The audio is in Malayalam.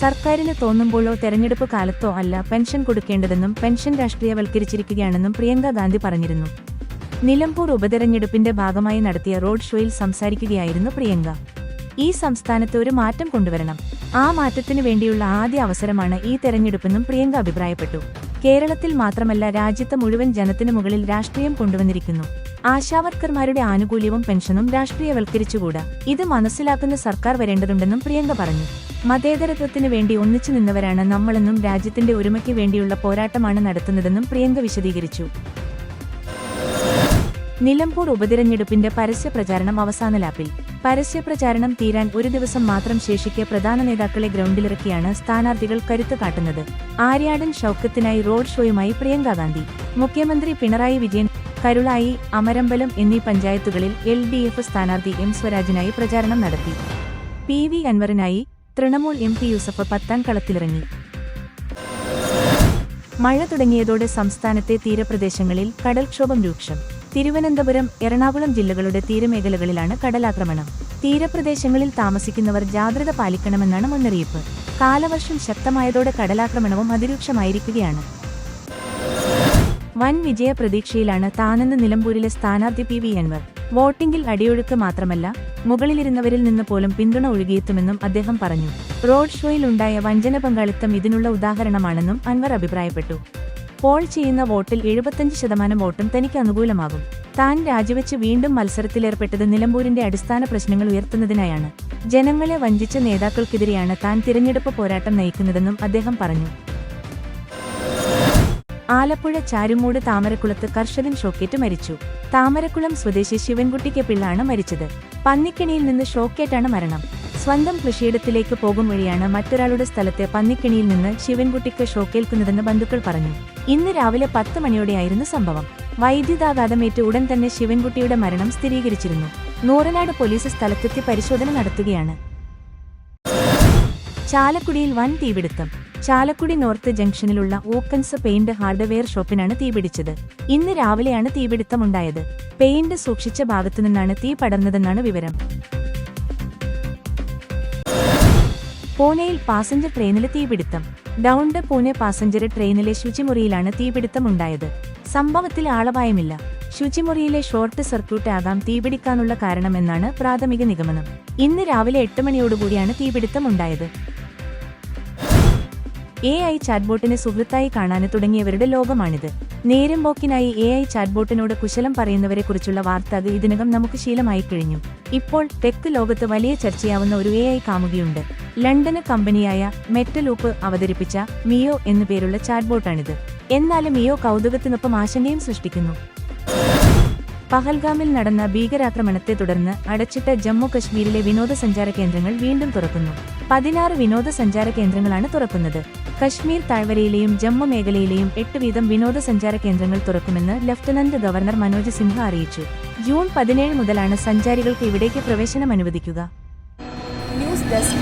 സർക്കാരിന് തോന്നുമ്പോഴോ തെരഞ്ഞെടുപ്പ് കാലത്തോ അല്ല പെൻഷൻ കൊടുക്കേണ്ടതെന്നും പെൻഷൻ രാഷ്ട്രീയവൽക്കരിച്ചിരിക്കുകയാണെന്നും പ്രിയങ്ക ഗാന്ധി പറഞ്ഞിരുന്നു. നിലമ്പൂർ ഉപതെരഞ്ഞെടുപ്പിന്റെ ഭാഗമായി നടത്തിയ റോഡ് ഷോയിൽ സംസാരിക്കുകയായിരുന്നു പ്രിയങ്ക. ഈ സംസ്ഥാനത്ത് ഒരു മാറ്റം കൊണ്ടുവരണം. ആ മാറ്റത്തിനു വേണ്ടിയുള്ള ആദ്യ അവസരമാണ് ഈ തെരഞ്ഞെടുപ്പെന്നും പ്രിയങ്ക അഭിപ്രായപ്പെട്ടു. കേരളത്തിൽ മാത്രമല്ല രാജ്യത്തെ മുഴുവൻ ജനത്തിനു മുകളിൽ രാഷ്ട്രീയം കൊണ്ടുവന്നിരിക്കുന്നു. ആശാവർക്കർമാരുടെ ആനുകൂല്യവും പെൻഷനും രാഷ്ട്രീയവൽക്കരിച്ചുകൂടാ? ഇത് മനസ്സിലാക്കുന്ന സർക്കാർ വരേണ്ടതുണ്ടെന്നും പ്രിയങ്ക പറഞ്ഞു. മതേതരത്വത്തിനു വേണ്ടി ഒന്നിച്ചു നിന്നവരാണ് നമ്മളെന്നും രാജ്യത്തിന്റെ ഒരുമയ്ക്ക് വേണ്ടിയുള്ള പോരാട്ടമാണ് നടത്തുന്നതെന്നും പ്രിയങ്ക വിശദീകരിച്ചു. നിലമ്പൂർ ഉപതിരഞ്ഞെടുപ്പിന്റെ പരസ്യ പ്രചാരണം അവസാന ലാപ്പിൽ. പരസ്യപ്രചാരണം തീരാൻ ഒരു ദിവസം മാത്രം ശേഷിക്കെ പ്രധാന നേതാക്കളെ ഗ്രൗണ്ടിലിറക്കിയാണ് സ്ഥാനാർത്ഥികൾ കരുത്ത് കാട്ടുന്നത്. ആര്യാടൻ ഷൌക്കത്തിനായി റോഡ് ഷോയുമായി പ്രിയങ്ക ഗാന്ധി. മുഖ്യമന്ത്രി പിണറായി വിജയൻ കരുളായി അമരമ്പലം എന്നീ പഞ്ചായത്തുകളിൽ എൽ ഡി എഫ് സ്ഥാനാർത്ഥി എം സ്വരാജിനായി പ്രചാരണം നടത്തി. പി വി അൻവറിനായി തൃണമൂൽ എം പി യൂസഫ് പത്താം കളത്തിലിറങ്ങി. മഴ തുടങ്ങിയതോടെ സംസ്ഥാനത്തെ തീരപ്രദേശങ്ങളിൽ കടൽക്ഷോഭം രൂക്ഷം. തിരുവനന്തപുരം എറണാകുളം ജില്ലകളുടെ തീരമേഖലകളിലാണ് കടലാക്രമണം. തീരപ്രദേശങ്ങളിൽ താമസിക്കുന്നവർ ജാഗ്രത പാലിക്കണമെന്നാണ് മുന്നറിയിപ്പ്. കാലവർഷം ശക്തമായതോടെ കടലാക്രമണവും അതിരൂക്ഷമായിരിക്കുകയാണ്. വൻ വിജയ പ്രതീക്ഷയിലാണ് താനെന്ന് നിലമ്പൂരിലെ സ്ഥാനാർത്ഥി പി വി അൻവർ. വോട്ടിംഗിൽ അടിയൊഴുക്ക് മാത്രമല്ല മുകളിലിരുന്നവരിൽ നിന്ന് പോലും പിന്തുണ ഒഴുകിയെത്തുമെന്നും അദ്ദേഹം പറഞ്ഞു. റോഡ് ഷോയിൽ ഉണ്ടായ വഞ്ചന പങ്കാളിത്തം ഇതിനുള്ള ഉദാഹരണമാണെന്നും അൻവർ അഭിപ്രായപ്പെട്ടു. പോൾ ചെയ്യുന്ന വോട്ടിൽ എഴുപത്തഞ്ച് ശതമാനം വോട്ടും തനിക്ക് അനുകൂലമാകും. താൻ രാജിവെച്ച് വീണ്ടും മത്സരത്തിലേർപ്പെട്ടത് നിലമ്പൂരിന്റെ അടിസ്ഥാന പ്രശ്നങ്ങൾ ഉയർത്തുന്നതിനായാണ്. ജനങ്ങളെ വഞ്ചിച്ച നേതാക്കൾക്കെതിരെയാണ് താൻ തിരഞ്ഞെടുപ്പ് പോരാട്ടം നയിക്കുന്നതെന്നും അദ്ദേഹം പറഞ്ഞു. ആലപ്പുഴ ചാരുമൂട് താമരക്കുളത്ത് കർഷകൻ ഷോക്കേറ്റ് മരിച്ചു. താമരക്കുളം സ്വദേശി ശിവൻകുട്ടിക്ക് പിള്ളാണ് മരിച്ചത്. പന്നിക്കണിയിൽ നിന്ന് ഷോക്കേറ്റാണ് മരണം. സ്വന്തം കൃഷിയിടത്തിലേക്ക് പോകും വഴിയാണ് മറ്റൊരാളുടെ സ്ഥലത്തെ പന്നിക്കണിയിൽ നിന്ന് ശിവൻകുട്ടിക്ക് ഷോക്കേൽക്കുന്നതെന്ന് ബന്ധുക്കൾ പറഞ്ഞു. ഇന്ന് രാവിലെ പത്ത് മണിയോടെയായിരുന്നു സംഭവം. വൈദ്യുതാഘാതമേറ്റ് ഉടൻ തന്നെ ശിവൻകുട്ടിയുടെ മരണം സ്ഥിരീകരിച്ചിരുന്നു. നൂറനാട് പോലീസ് സ്ഥലത്തെത്തി പരിശോധന നടത്തുകയാണ്. ചാലക്കുടിയിൽ വൻ തീപിടുത്തം. ചാലക്കുടി നോർത്ത് ജംഗ്ഷനിലുള്ള ഓക്കൻസ് പെയിന്റ് ഹാർഡ്വെയർ ഷോപ്പിനാണ് തീപിടിച്ചത് ഇന്ന് രാവിലെയാണ് തീപിടുത്തമുണ്ടായത് പെയിന്റ് സൂക്ഷിച്ച ഭാഗത്തുനിന്നാണ് തീ പടർന്നതെന്നാണ് വിവരം. പൂനെയിൽ പാസഞ്ചർ ട്രെയിനിലെ തീപിടുത്തം ഡൗൺ പൂനെ പാസഞ്ചർ ട്രെയിനിലെ ശുചിമുറിയിലാണ് തീപിടുത്തമുണ്ടായത് സംഭവത്തിൽ ആളപായമില്ല. ശുചിമുറിയിലെ ഷോർട്ട് സർക്യൂട്ട് ആകാം തീപിടിക്കാനുള്ള കാരണമെന്നാണ് പ്രാഥമിക നിഗമനം. ഇന്ന് രാവിലെ എട്ട് മണിയോടുകൂടിയാണ് തീപിടുത്തമുണ്ടായത് എ ഐ ചാറ്റ്ബോട്ടിനെ സുഹൃത്തായി കാണാന് തുടങ്ങിയവരുടെ ലോകമാണിത്. നേരം പോക്കിനായി എ ഐ ചാറ്റ്ബോട്ടിനോട് കുശലം പറയുന്നവരെക്കുറിച്ചുള്ള വാർത്ത അത് ഇതിനകം നമുക്ക് ശീലമായി കഴിഞ്ഞു. ഇപ്പോൾ തെക്ക് ലോകത്ത് വലിയ ചർച്ചയാവുന്ന ഒരു എ ഐ കാമുകിയുണ്ട്. ലണ്ടന് കമ്പനിയായ മെറ്റലൂപ്പ് അവതരിപ്പിച്ച മിയോ എന്നു പേരുള്ള ചാറ്റ്ബോട്ടാണിത്. എന്നാലും മിയോ കൗതുകത്തിനൊപ്പം ആശങ്കയും സൃഷ്ടിക്കുന്നു. പഹൽഗാമിൽ നടന്ന ഭീകരാക്രമണത്തെ തുടർന്ന് അടച്ചിട്ട ജമ്മു കശ്മീരിലെ വിനോദസഞ്ചാര കേന്ദ്രങ്ങൾ വീണ്ടും തുറക്കുന്നു. പതിനാറ് വിനോദസഞ്ചാര കേന്ദ്രങ്ങളാണ് തുറക്കുന്നത്. കശ്മീർ താഴ്വരയിലെയും ജമ്മു മേഖലയിലെയും എട്ട് വീതം വിനോദസഞ്ചാര കേന്ദ്രങ്ങൾ തുറക്കുമെന്ന് ലഫ്റ്റനന്റ് ഗവർണർ മനോജ് സിൻഹ അറിയിച്ചു. ജൂൺ പതിനേഴ് മുതലാണ് സഞ്ചാരികൾക്ക് ഇവിടേക്ക് പ്രവേശനം അനുവദിക്കുക ന്യൂസ് ഡെസ്ക്